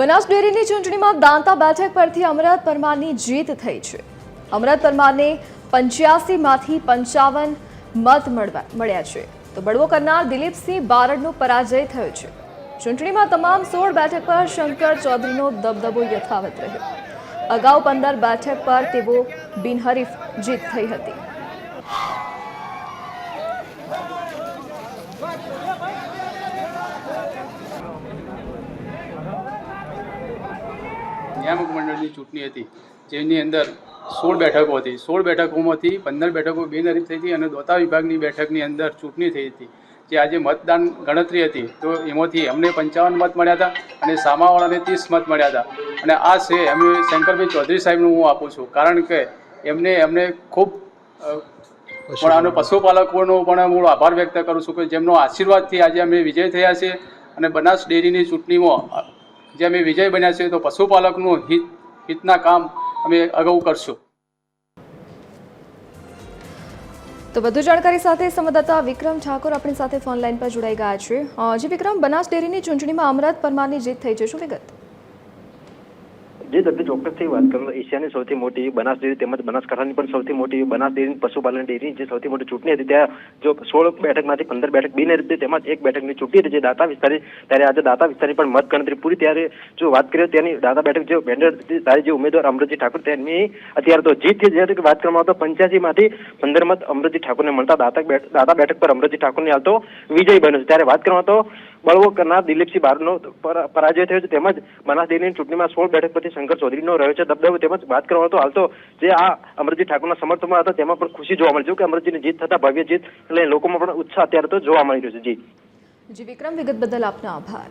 બનાસ ડેરીની ચૂંટણીમાં દાંતા બેઠક પરથી અમરત પરમારની જીત થઈ છે. અમરત પરમારને પંચ્યાસીમાંથી પંચાવન મત મળ્યા છે. તો બળવો કરનાર દિલીપસિંહ બારડનો પરાજય થયો છે. ચૂંટણીમાં તમામ સોળ બેઠક પર શંકર ચૌધરીનો દબદબો યથાવત રહ્યો. અગાઉ પંદર બેઠક પર તેઓ બિનહરીફ જીત થઈ હતી. નિયામક મંડળની ચૂંટણી હતી, જેની અંદર સોળ બેઠકો હતી. સોળ બેઠકોમાંથી પંદર બેઠકો બિનહરીફ થઈ હતી અને દોતા વિભાગની બેઠકની અંદર ચૂંટણી થઈ હતી. જે આજે મતદાન ગણતરી હતી, તો એમાંથી અમને પંચાવન મત મળ્યા હતા અને સામાવાળાને ત્રીસ મત મળ્યા હતા. અને આ છે એમ શંકરભાઈ ચૌધરી સાહેબનું હું આપું છું, કારણ કે એમને એમને ખૂબ પણ આનો પશુપાલકોનો પણ હું આભાર વ્યક્ત કરું છું કે જેમનો આશીર્વાદથી આજે અમે વિજય થયા છે અને બનાસ ડેરીની ચૂંટણીમાં જે અમે વિજય બન્યા છે તો પશુપાલકનું હિત, હિતના કામ અમે અગાઉ કરશું. તો વધુ જાણકારી સાથે સંવાદદાતા વિક્રમ ઠાકોર આપણી સાથે ફોન લાઇન પર જોડાઈ ગયા છે. જે વિક્રમ, બનાસ ડેરીની ચૂંટણીમાં અમરત પરમારની જીત થઈ છે શું વિગત? જે તમને ચોક્કસથી વાત કરું એશિયાની સૌથી મોટી બનાસ ડેરી તેમજ બનાસકાંઠાની પણ સૌથી મોટી બનાસ ડેરી પશુપાલન ડેરી જે સૌથી મોટી ચૂંટણી હતી, ત્યાં જો સોળ બેઠકમાંથી પંદર બેઠક બિન હતી તેમજ એક બેઠકની ચૂંટણી હતી, જે દાતા વિસ્તારી, ત્યારે આજે દાતા વિસ્તારની પણ મત ગણતરી પૂરી, ત્યારે જો વાત કરીએ ત્યાંની દાતા બેઠક જે બેનર તારી જે ઉમેદવાર અમૃતજી ઠાકોર, તેમની અત્યારે તો જીત જ્યારે વાત કરવામાં આવતો પંચ્યાસીમાંથી પંદર મત અમૃતજી ઠાકોરને મળતા, દાતા દાતા બેઠક પર અમૃતજી ઠાકોરની હાલ તો વિજય બન્યો છે. ત્યારે વાત કરવામાં તો બળવો કરનાર દિલીપસિંહ બારનો પરાજય થયો છે. તેમજ બનાસ ડેરીની ચૂંટણીમાં સોળ બેઠક પરથી શંકર ચૌધરીનો રહ્યો છે. દબદબો તેમજ વાત કરવામાં તો હાલ તો જે આ અમરજી ઠાકોરના સમર્થનમાં હતા, તેમાં પણ ખુશી જોવા મળી છે કે અમરજીની જીત થતા ભવ્ય જીત એટલે લોકોમાં પણ ઉત્સાહ અત્યારે તો જોવા મળી રહ્યો છે. જી. જી, વિક્રમ વિગત બદલ આપનો આભાર.